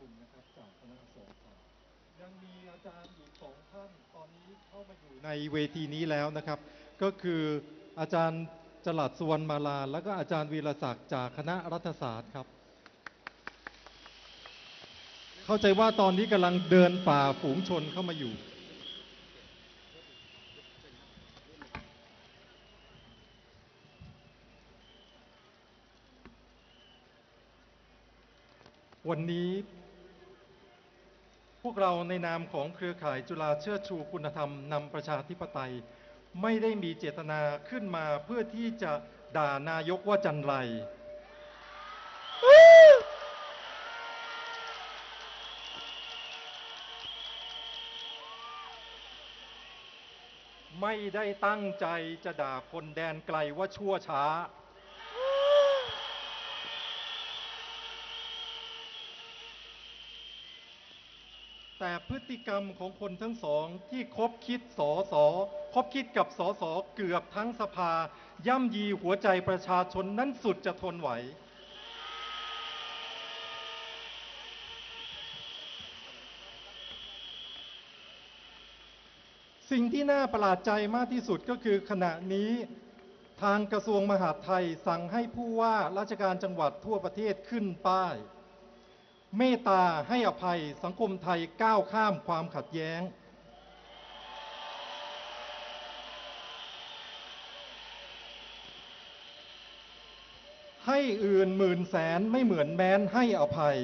คุณนะครับจากคณะสงฆ์ยังมีอาจารย์อีกสองท่านตอนนี้เข้ามาอยู่ในเวทีนี้แล้วนะครับ ก็คืออาจารย์จลัดสุวรรณมาลา แล้วก็อาจารย์วีรศักดิ์จากคณะรัฐศาสตร์ครับ เข้าใจว่าตอนนี้กำลังเดินฝ่าฝูงชนเข้ามาอยู่วันนี้ พวกเราในนามของเครือข่ายจุฬาเชิดชูคุณธรรมนำประชาธิปไตย ไม่ได้มีเจตนาขึ้นมาเพื่อที่จะด่านายกว่าจันไร ไม่ได้ตั้งใจจะด่าคนแดนไกลว่าชั่วช้า พฤติกรรมของคนทั้งสองที่คบคิดสอสอคบคิดกับสอสอเกือบทั้งสภา ย่ำยีหัวใจประชาชนนั้นสุดจะทนไหว สิ่งที่น่าประหลาดใจมากที่สุดก็คือขณะนี้ทางกระทรวงมหาดไทยสั่งให้ผู้ว่าราชการจังหวัดทั่วประเทศขึ้นป้าย เมตตาให้อภัยสังคมไทยก้าวข้ามความขัดแย้ง ให้อื่นหมื่นแสนไม่เหมือนแม้นให้อภัย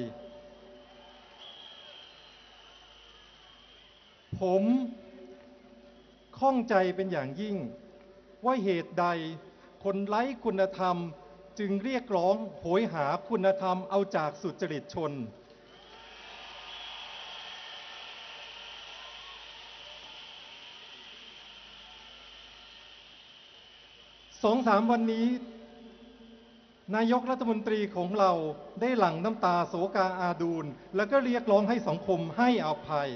ผมข้องใจเป็นอย่างยิ่ง ว่าเหตุใดคนไร้คุณธรรมจึงเรียกร้องโหยหาคุณธรรมเอาจากสุจริตชน องสามวันนี้ นายกรัฐมนตรีของเราได้หลั่งน้ำตาโศกาอาดูล แล้วก็เรียกร้องให้สังคมให้อภัย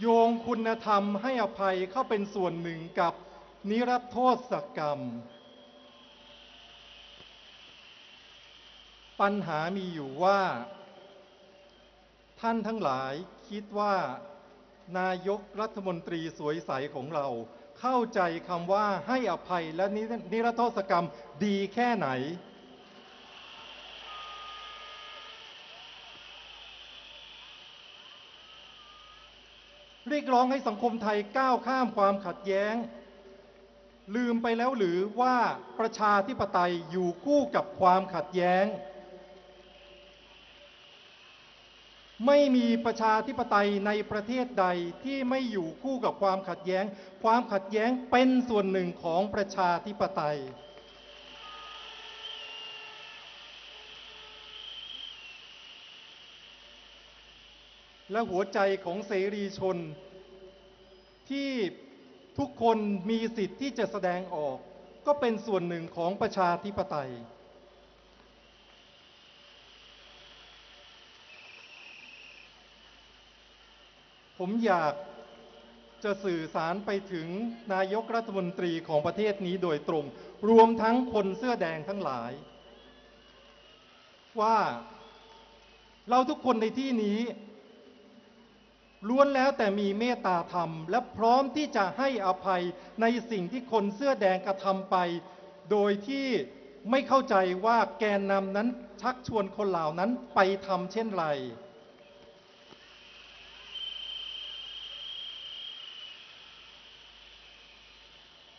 โยงคุณธรรมให้อภัยเข้าเป็นส่วนหนึ่งกับนิรโทษกรรม ปัญหามีอยู่ว่า ท่านทั้งหลาย คิดว่า นายกรัฐมนตรีสวยใสของเรา เข้าใจคำว่าให้อภัยและนิรโทษกรรมดีแค่ไหน เรียกร้องให้สังคมไทยก้าวข้ามความขัดแย้ง ลืมไปแล้วหรือว่าประชาธิปไตยอยู่คู่กับความขัดแย้ง ไม่มีประชาธิปไตยในประเทศใดที่ไม่อยู่คู่กับความขัดแย้ง ความขัดแย้งเป็นส่วนหนึ่งของประชาธิปไตย และหัวใจของเสรีชน ที่ทุกคนมีสิทธิ์ที่จะแสดงออก ก็เป็นส่วนหนึ่งของประชาธิปไตย ผมอยากจะสื่อสารไปถึงนายกรัฐมนตรีของประเทศนี้โดยตรง รวมทั้งคนเสื้อแดงทั้งหลาย ว่าเราทุกคนในที่นี้ล้วนแล้วแต่มีเมตตาธรรม และพร้อมที่จะให้อภัยในสิ่งที่คนเสื้อแดงกระทำไป โดยที่ไม่เข้าใจว่าแกนนำนั้นชักชวนคนเหล่านั้นไปทำเช่นไร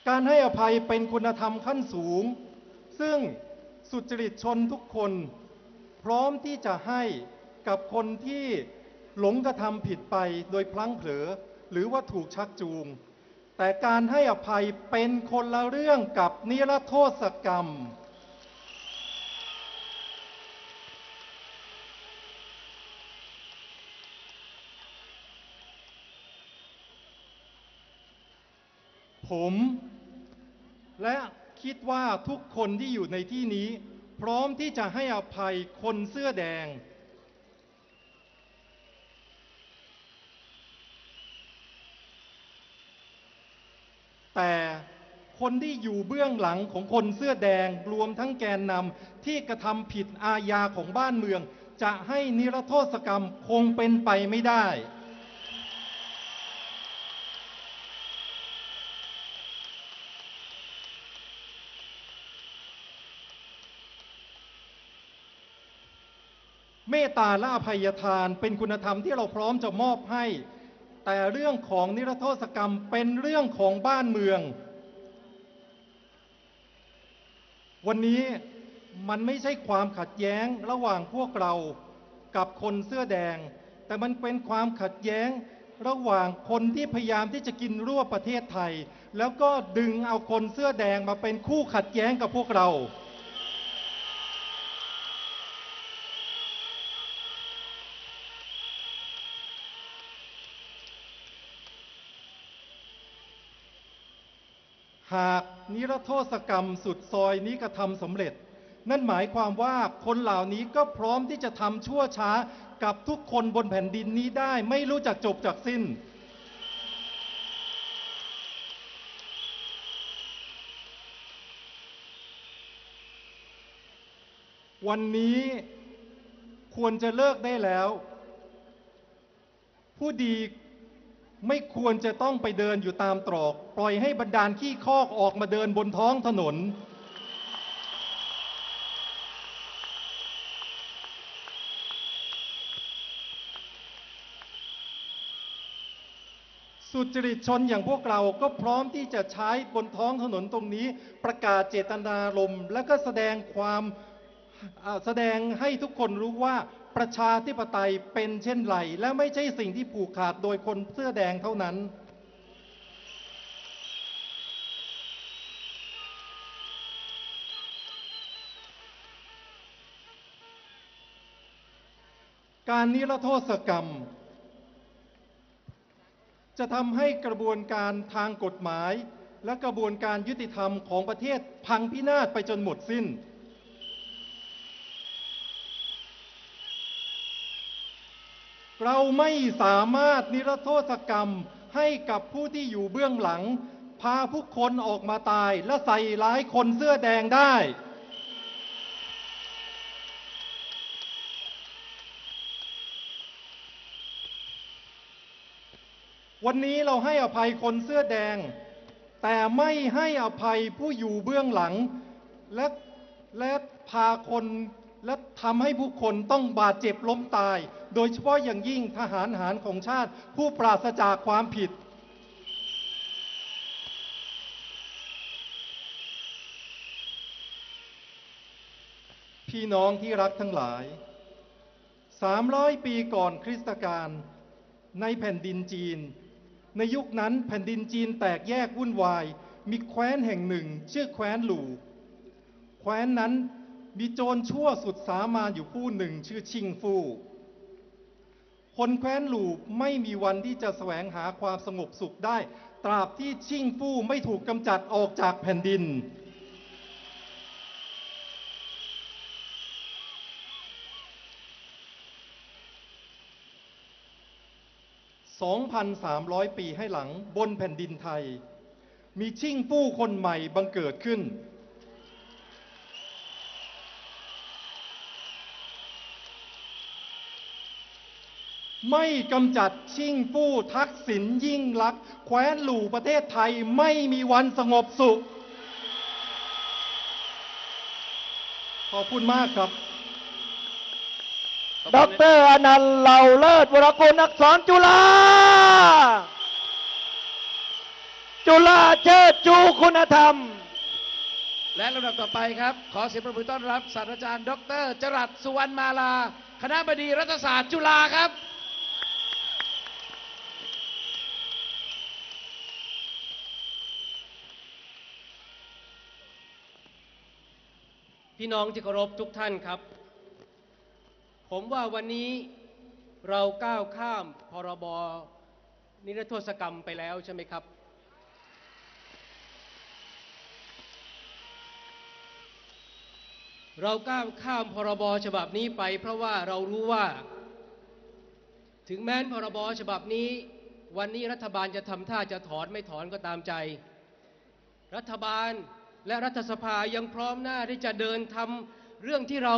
การให้อภัยเป็นคุณธรรมขั้นสูง ซึ่งสุจริตชนทุกคน พร้อมที่จะให้กับคนที่หลงกระทำผิดไปโดยพลั้งเผลอ หรือว่าถูกชักจูง แต่การให้อภัยเป็นคนละเรื่องกับนิรโทษกรรม ผม และคิดว่าทุกคนที่อยู่ในที่นี้ พร้อมที่จะให้อภัยคนเสื้อแดง แต่คนที่อยู่เบื้องหลังของคนเสื้อแดงรวมทั้งแกนนำที่กระทำผิดอาญาของบ้านเมือง จะให้นิรโทษกรรมคงเป็นไปไม่ได้ เมตตาและอภัยทาน เป็นคุณธรรมที่เราพร้อมจะมอบให้ แต่เรื่องของนิรโทษกรรมเป็นเรื่องของบ้านเมือง วันนี้มันไม่ใช่ความขัดแย้งระหว่างพวกเรากับคนเสื้อแดง แต่มันเป็นความขัดแย้งระหว่างคนที่พยายามที่จะกินรั่วประเทศไทย แล้วก็ดึงเอาคนเสื้อแดงมาเป็นคู่ขัดแย้งกับพวกเรา หากนิรโทษกรรมสุดซอยนี้กระทำสำเร็จ นั่นหมายความว่าคนเหล่านี้ก็พร้อมที่จะทำชั่วช้ากับทุกคนบนแผ่นดินนี้ได้ไม่รู้จักจบจากสิ้น วันนี้ควรจะเลิกได้แล้ว ผู้ดี ไม่ควรจะต้องไปเดินอยู่ตามตรอก ปล่อยให้บรรดาลขี้คอกออกมาเดินบนท้องถนน สุจริตชนอย่างพวกเราก็พร้อมที่จะใช้บนท้องถนนตรงนี้ ประกาศเจตนารมณ์และก็แสดงความแสดงให้ทุกคนรู้ว่า ประชาธิปไตยเป็นเช่นไร และไม่ใช่สิ่งที่ผูกขาดโดยคนเสื้อแดงเท่านั้น การนิรโทษกรรม จะทำให้กระบวนการทางกฎหมาย และกระบวนการยุติธรรมของประเทศพังพินาศไปจนหมดสิ้น เราไม่สามารถนิรโทษกรรมให้กับผู้ที่อยู่เบื้องหลัง พาผู้คนออกมาตายและใส่ร้ายคนเสื้อแดงได้ วันนี้เราให้อภัยคนเสื้อแดง แต่ไม่ให้อภัยผู้อยู่เบื้องหลัง และและพาคน และทำให้ผู้คนต้องบาดเจ็บล้มตาย โดยเฉพาะอย่างยิ่งทหารหารของชาติผู้ปราศจากความผิด พี่น้องที่รักทั้งหลาย 300 ปีก่อนคริสตกาลในแผ่นดินจีน ในยุคนั้นแผ่นดินจีนแตกแยกวุ่นวาย มีแคว้นแห่งหนึ่ง ชื่อแคว้นหลู่แคว้นนั้น มีโจรชั่วสุดสามานอยู่ผู้หนึ่งชื่อชิงฟู่คนแคว้นหลูไม่มีวันที่จะแสวงหาความสงบสุขได้ ตราบที่ชิงฟู่ไม่ถูกกำจัดออกจากแผ่นดิน 2,300 ปีให้หลังบนแผ่นดินไทย มีชิงฟู่คนใหม่บังเกิดขึ้น ไม่กำจัดชิ่งฟู่ทักษิณยิ่งลักษณ์แคว้นหลู่ประเทศไทยไม่มีวันสงบสุข ขอบคุณมากครับดอกเตอรอนันต์เหล่าเลิศวรกุลอักษรจุฬาจุฬาเชิดชูคุณธรรม และลำดับต่อไปครับ ขอเสียงประมือต้อนรับศาสตราจารย์ ดรจรัสสุวรรณมาลา คณะบดีรัฐศาสตร์จุฬาครับ พี่น้องที่เคารพทุกท่านครับ ผมว่าวันนี้เราก้าวข้ามพรบนิรโทษกรรมไปแล้วใช่ไหมครับ เราก้าวข้ามพรบฉบับนี้ไป เพราะว่าเรารู้ว่า ถึงแม้นพรบฉบับนี้ วันนี้รัฐบาลจะทำท่าจะถอนไม่ถอนก็ตามใจ รัฐบาล และรัฐสภายังพร้อมหน้าที่จะเดินทำเรื่องที่เรา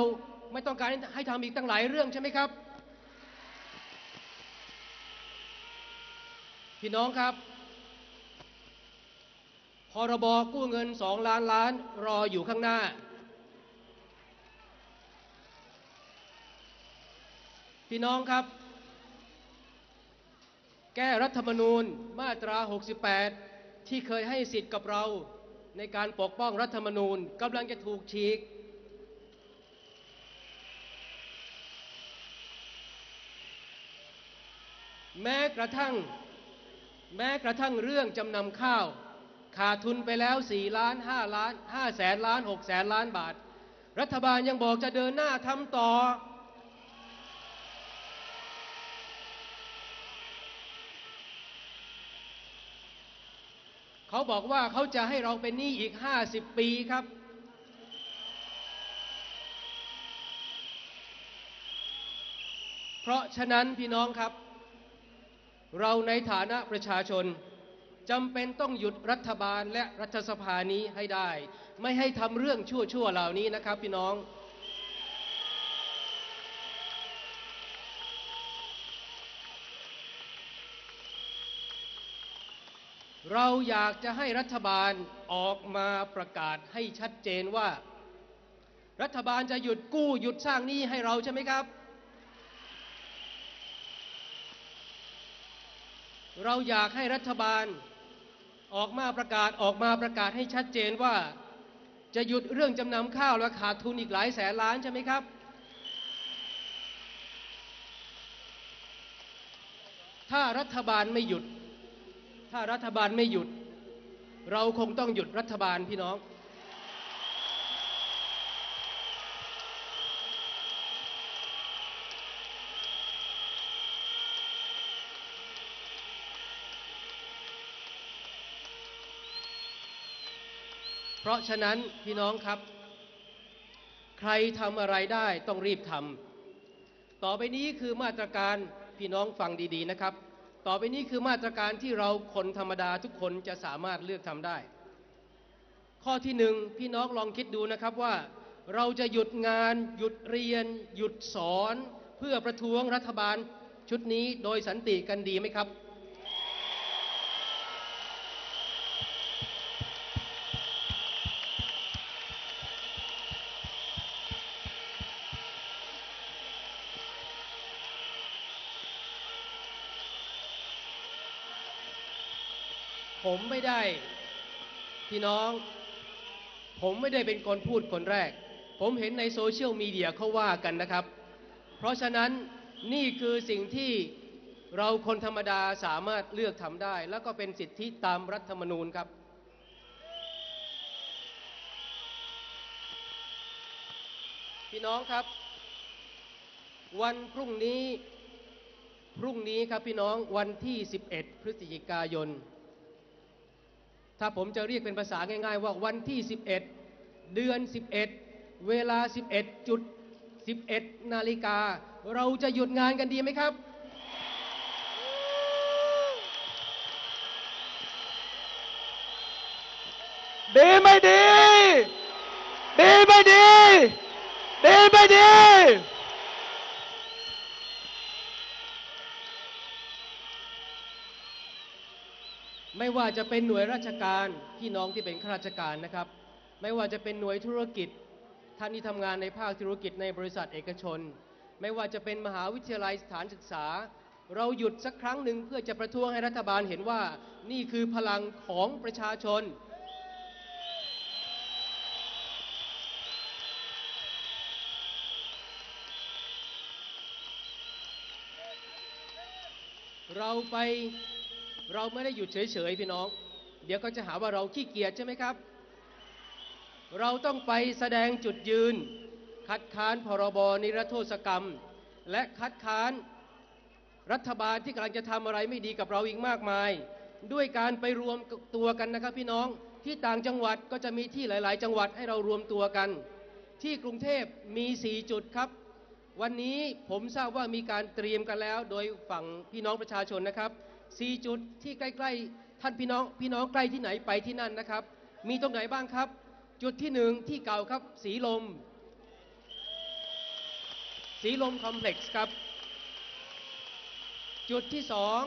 ไม่ต้องการให้ทำอีกตั้งหลายเรื่องใช่ไหมครับ พี่น้องครับ พรบกู้เงินสองล้านล้านรออยู่ข้างหน้า พี่น้องครับ แก้รัฐธรรมนูญมาตรา 68 ที่เคยให้สิทธิ์กับเรา ในการปกป้องรัฐธรรมนูญกำลังจะถูกฉีก แม้กระทั่ง แม้กระทั่งเรื่องจำนำข้าว ขาดทุนไปแล้ว 4 ล้าน 5 ล้าน5แสนล้าน 6 แสนล้านบาท รัฐบาลยังบอกจะเดินหน้าทำต่อ เขาบอกว่าเขาจะให้เราเป็นหนี้อีก 50 ปีครับ เพราะฉะนั้นพี่น้องครับ เราในฐานะประชาชนจำเป็นต้องหยุดรัฐบาลและรัฐสภานี้ให้ได้ ไม่ให้ทำเรื่องชั่วๆเหล่านี้นะครับพี่น้อง เราอยากจะให้รัฐบาลออกมาประกาศให้ชัดเจนว่า รัฐบาลจะหยุดกู้หยุดสร้างหนี้ให้เราใช่ไหมครับ เราอยากให้รัฐบาลออกมาประกาศออกมาประกาศให้ชัดเจนว่า จะหยุดเรื่องจำนำข้าวและขาดทุนอีกหลายแสนล้านใช่ไหมครับ ถ้ารัฐบาลไม่หยุด ถ้ารัฐบาลไม่หยุด เราคงต้องหยุดรัฐบาลพี่น้อง เพราะฉะนั้นพี่น้องครับ ใครทำอะไรได้ต้องรีบทำต่อไปนี้คือมาตรการพี่น้องฟังดี ๆ นะครับ ต่อไปนี้คือมาตรการที่เราคนธรรมดาทุกคนจะสามารถเลือกทำได้ ข้อที่หนึ่งพี่น้องลองคิดดูนะครับว่า เราจะหยุดงาน หยุดเรียน หยุดสอน เพื่อประท้วงรัฐบาลชุดนี้โดยสันติกันดีไหมครับ ผมไม่ได้ พี่น้อง ผมไม่ได้เป็นคนพูดคนแรก ผมเห็นในโซเชียลมีเดียเขาว่ากันนะครับ เพราะฉะนั้นนี่คือสิ่งที่เราคนธรรมดาสามารถเลือกทำได้ แล้วก็เป็นสิทธิตามรัฐธรรมนูญครับ พี่น้องครับ วันพรุ่งนี้พรุ่งนี้ครับพี่น้องวันที่ 11 พฤศจิกายน ถ้าผมจะเรียกเป็นภาษาง่ายๆ ว่าวันที่ 11 เดือน 11 เวลา 11จุด11 นาฬิกา เราจะหยุดงานกันดีไหมครับ ดีไม่ดี ดีไม่ดี ดีไม่ดี ไม่ว่าจะเป็นหน่วยราชการพี่น้องที่เป็นข้าราชการนะครับ ไม่ว่าจะเป็นหน่วยธุรกิจ ท่านที่ทำงานในภาคธุรกิจในบริษัทเอกชน ไม่ว่าจะเป็นมหาวิทยาลัยสถานศึกษา เราหยุดสักครั้งหนึ่งเพื่อจะประท้วงให้รัฐบาลเห็นว่านี่คือพลังของประชาชน เราไป เราไม่ได้หยุดเฉยๆพี่น้อง เดี๋ยวก็จะหาว่าเราขี้เกียจใช่ไหมครับ เราต้องไปแสดงจุดยืน คัดค้านพรบนิรโทษกรรม และคัดค้านรัฐบาลที่กำลังจะทำอะไรไม่ดีกับเราอีกมากมาย ด้วยการไปรวมตัวกันนะครับพี่น้องที่ต่างจังหวัดก็จะมีที่หลาย ๆ จังหวัดให้เรารวมตัวกัน ที่กรุงเทพมี 4 จุดครับ วันนี้ผมทราบว่ามีการเตรียมกันแล้ว โดยฝั่งพี่น้องประชาชนนะครับ 4 จุดที่ใกล้ๆ ท่านพี่น้องพี่น้องใกล้ที่ไหนไปที่นั่นนะครับ มีตรงไหนบ้างครับ จุดที่หนึ่งที่เก่าครับ สีลม สีลมคอมเพล็กซ์ครับ จุดที่สอง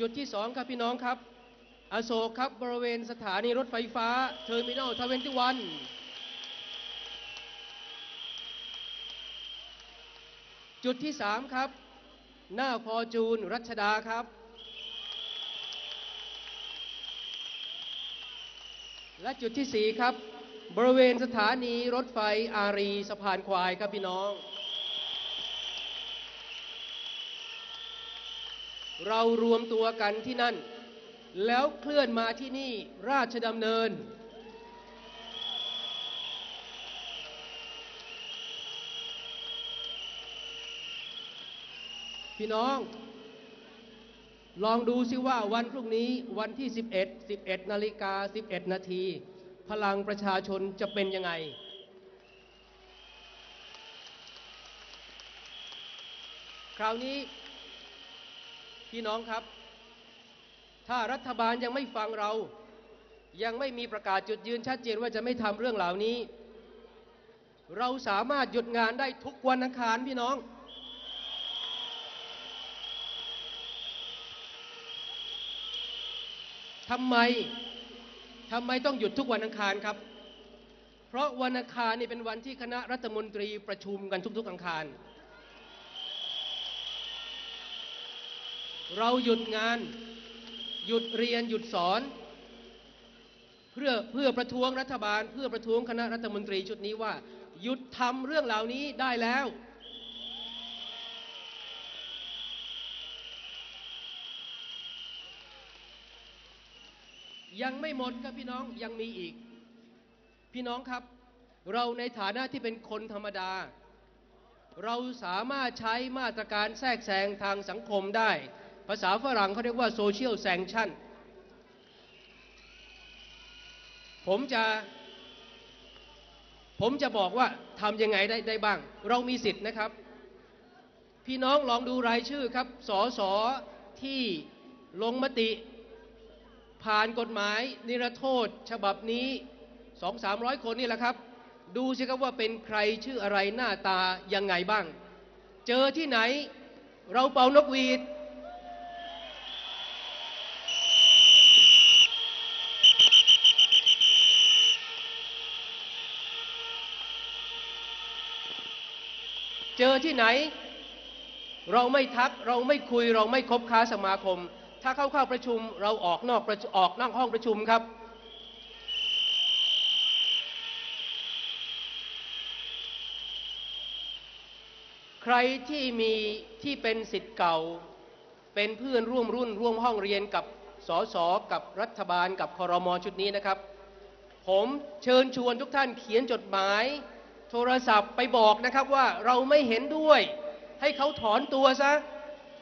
จุดที่สองครับพี่น้องครับ อโศกครับบริเวณสถานีรถไฟฟ้าเทอร์มินอลทเวนตี้วันจุดที่สามครับ หน้าฟอร์จูน รัชดาครับ และจุดที่สี่ครับ บริเวณสถานีรถไฟอารีสะพานควายครับพี่น้อง เรารวมตัวกันที่นั่น แล้วเคลื่อนมาที่นี่ราชดำเนิน พี่น้อง ลองดูซิว่าวันพรุ่งนี้วันที่ 11 11นาฬิกา11 นาที พลังประชาชนจะเป็นยังไง คราวนี้ พี่น้องครับ ถ้ารัฐบาลยังไม่ฟังเรา ยังไม่มีประกาศจุดยืนชัดเจนว่าจะไม่ทำเรื่องเหล่านี้ เราสามารถหยุดงานได้ทุกวันอังคารพี่น้อง ทำไมทำไมต้องหยุดทุกวันอังคารครับ เพราะวันอังคารนี่เป็นวันที่คณะรัฐมนตรีประชุมกันทุกๆอังคาร เราหยุดงาน หยุดเรียนหยุดสอน เพื่อเพื่อประท้วงรัฐบาล เพื่อประท้วงคณะรัฐมนตรีชุดนี้ว่า หยุดทำเรื่องเหล่านี้ได้แล้ว ยังไม่หมดครับพี่น้องยังมีอีก พี่น้องครับ เราในฐานะที่เป็นคนธรรมดา เราสามารถใช้มาตรการแทรกแซงทางสังคมได้ ภาษาฝรั่งเขาเรียกว่า social sanction ผมจะผมจะบอกว่าทำยังไงได้ได้บ้าง เรามีสิทธิ์นะครับ พี่น้องลองดูรายชื่อครับสอสอที่ลงมติ ผ่านกฎหมายนิรโทษ ฉบับนี้สองสามร้อยคนนี่แหละครับ ดูสิครับว่าเป็นใครชื่ออะไรหน้าตายังไงบ้าง เจอที่ไหนเราเป่านกหวีด เจอที่ไหน เราไม่ทักเราไม่คุยเราไม่คบค้าสมาคม ถ้าเข้าเข้าประชุมเราออกนอกประออกนอกห้องประชุมครับ ใครที่มีที่เป็นสิทธิ์เก่า เป็นเพื่อนร่วมรุ่นร่วมห้องเรียนกับสสกับรัฐบาลกับคอรมอชุดนี้นะครับ ผมเชิญชวนทุกท่านเขียนจดหมาย โทรศัพท์ไปบอกนะครับว่าเราไม่เห็นด้วย ให้เขาถอนตัวซะ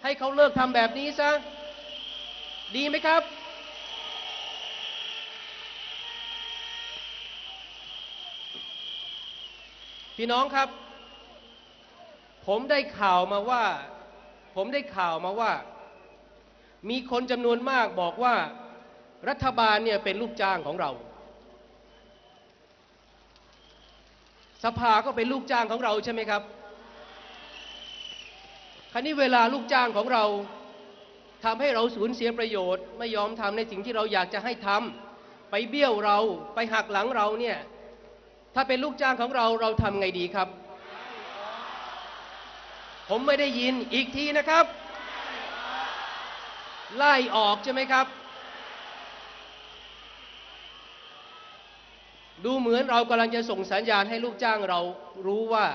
ให้เขาเลิกทำแบบนี้ซะ ดีไหมครับ พี่น้องครับ ผมได้ข่าวมาว่า ผมได้ข่าวมาว่า มีคนจำนวนมากบอกว่า รัฐบาลเนี่ยเป็นลูกจ้างของเรา สภาก็เป็นลูกจ้างของเราใช่ไหมครับ คราวนี้เวลาลูกจ้างของเรา ทำให้เราสูญเสียประโยชน์ ไม่ยอมทำในสิ่งที่เราอยากจะให้ทำไปเบี้ยวเราไปหักหลังเราเนี่ยถ้าเป็นลูกจ้างของเราเราทำไงดีครับ ผมไม่ได้ยินอีกทีนะครับ ไล่ออกใช่ไหมครับ ดูเหมือนเรากำลังจะส่งสัญญาณให้ลูกจ้างเรารู้ว่า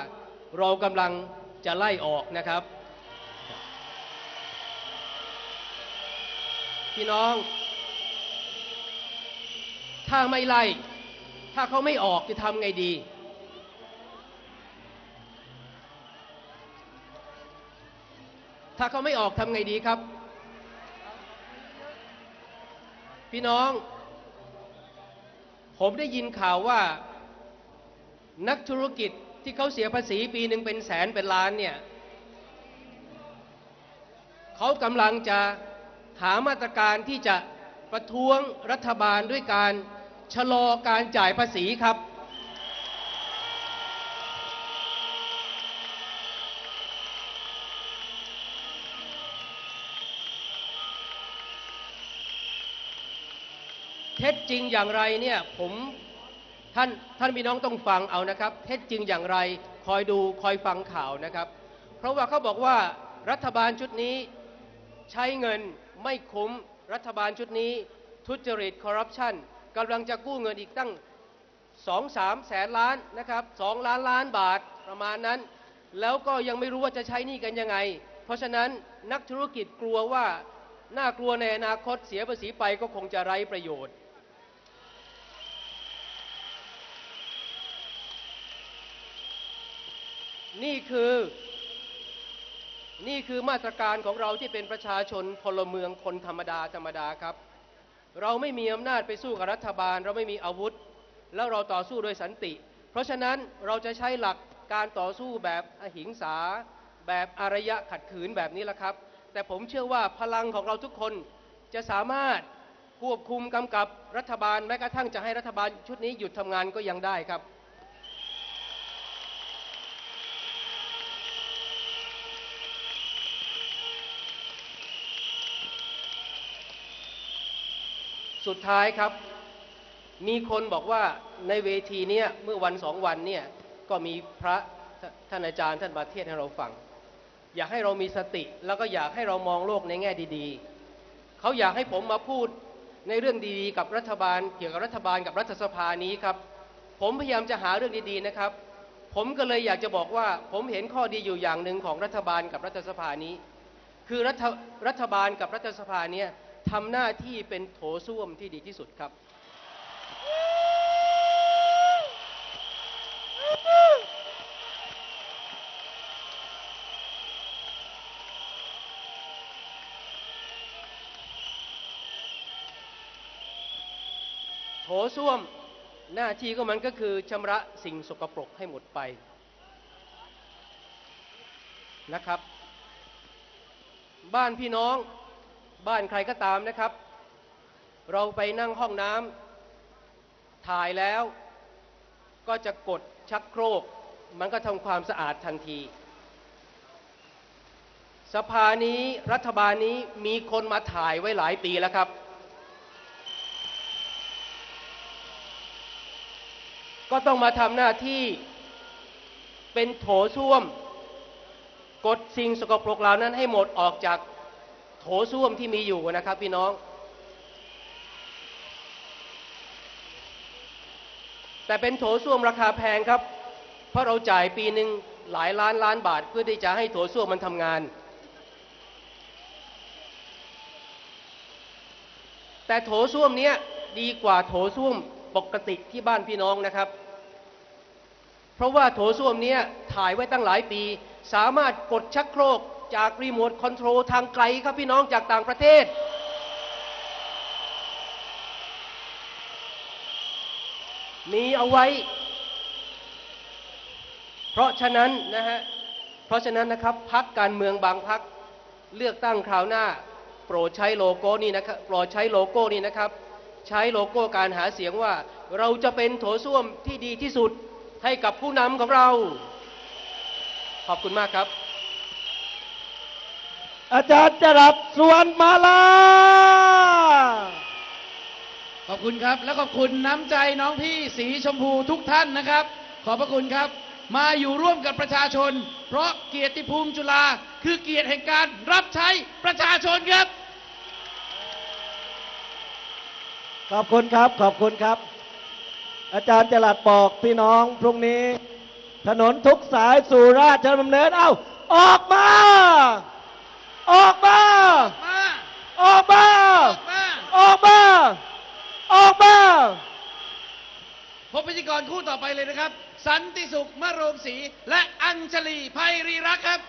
เรากำลังจะไล่ออกนะครับ พี่น้อง ถ้าไม่ไล่ ถ้าเขาไม่ออกจะทำไงดี ถ้าเขาไม่ออกทำไงดีครับ พี่น้อง ผมได้ยินข่าวว่า นักธุรกิจที่เขาเสียภาษีปีหนึ่งเป็นแสนเป็นล้านเนี่ยเขากำลังจะ หามาตรการที่จะประท้วงรัฐบาลด้วยการชะลอการจ่ายภาษีครับ เท็จจริงอย่างไรเนี่ยผมท่านท่านพี่น้องต้องฟังเอานะครับ เท็จจริงอย่างไรคอยดูคอยฟังข่าวนะครับ เพราะว่าเขาบอกว่ารัฐบาลชุดนี้ใช้เงิน ไม่คุ้มรัฐบาลชุดนี้ ทุจริตคอร์รัปชันกำลังจะกู้เงินอีกตั้ง 2 3 แสนล้านนะครับ2ล้านล้านบาทประมาณนั้น แล้วก็ยังไม่รู้ว่าจะใช้นี่กันยังไง เพราะฉะนั้นนักธุรกิจกลัวว่าน่ากลัวในอนาคตเสียภาษีไปก็คงจะไร้ประโยชน์ นี่คือ นี่คือมาตรการของเราที่เป็นประชาชนพลเมืองคนธรรมดาธรรมดาครับ เราไม่มีอำนาจไปสู้กับรัฐบาล เราไม่มีอาวุธ แล้วเราต่อสู้โดยสันติ เพราะฉะนั้นเราจะใช้หลักการต่อสู้แบบอหิงสา แบบอารยะขัดขืนแบบนี้แหละครับ แต่ผมเชื่อว่าพลังของเราทุกคนจะสามารถควบคุมกำกับรัฐบาลแม้กระทั่งจะให้รัฐบาลชุดนี้หยุดทำงานก็ยังได้ครับ สุดท้ายครับ มีคนบอกว่าในเวทีเนี้ยเมื่อวันสองวันเนี่ยก็มีพระท่านอาจารย์ท่านมาเทศน์ให้เราฟัง อยากให้เรามีสติ แล้วก็อยากให้เรามองโลกในแง่ดีๆ เขาอยากให้ผมมาพูดในเรื่องดีๆ กับรัฐบาล เกี่ยวกับรัฐบาลกับรัฐสภานี้ครับ ผมพยายามจะหาเรื่องดีๆนะครับ ผมก็เลยอยากจะบอกว่าผมเห็นข้อดีอยู่อย่างหนึ่งของรัฐบาลกับรัฐสภานี้ คือรัฐรัฐบาลกับรัฐสภาเนี่ย ทำหน้าที่เป็นโถส้วมที่ดีที่สุดครับ โถส้วมหน้าที่ก็มันก็คือชำระสิ่งสกปรกให้หมดไปนะครับ บ้านพี่น้อง บ้านใครก็ตามนะครับ เราไปนั่งห้องน้ำถ่ายแล้วก็จะกดชักโครก มันก็ทำความสะอาดทันที สภานี้รัฐบาลนี้มีคนมาถ่ายไว้หลายปีแล้วครับ ก็ต้องมาทำหน้าที่เป็นโถส้วม กดสิ่งสกปรกเหล่านั้นให้หมดออกจาก โถส้วมที่มีอยู่นะครับพี่น้อง แต่เป็นโถส้วมราคาแพงครับ เพราะเราจ่ายปีหนึ่งหลายล้านล้านบาทเพื่อที่จะให้โถส้วมมันทำงาน แต่โถส้วมเนี้ยดีกว่าโถส้วมปกติที่บ้านพี่น้องนะครับ เพราะว่าโถส้วมเนี้ยถ่ายไว้ตั้งหลายปี สามารถกดชักโครก จากรีโมทคอนโทรลทางไกลครับพี่น้องจากต่างประเทศ มีเอาไว้ เพราะฉะนั้นนะฮะ เพราะฉะนั้นนะครับพักการเมืองบางพักเลือกตั้งคราวหน้า โปรดใช้โลโก้นี้นะครับโปรดใช้โลโก้นี้นะครับ ใช้โลโก้การหาเสียงว่าเราจะเป็นโถส้วมที่ดีที่สุดให้กับผู้นำของเรา ขอบคุณมากครับ อาจารย์จรัสสวนมาลา ขอบคุณครับ และขอบคุณน้ำใจน้องพี่สีชมพูทุกท่านนะครับ ขอบพระคุณครับ มาอยู่ร่วมกับประชาชน เพราะเกียรติภูมิจุฬาคือเกียรติแห่งการรับใช้ประชาชนครับ ขอบคุณครับ ขอบคุณครับ อาจารย์จรัสบอกพี่น้องพรุ่งนี้ ถนนทุกสายสู่ราชดำเนินเอ้าออกมา ออกมามาออกมามา ออกมา ออกมา พบพิธีกรคู่ต่อไปเลยนะครับ สันติสุขมะโรงศรีและอัญชลีไพรีรักษ์ครับ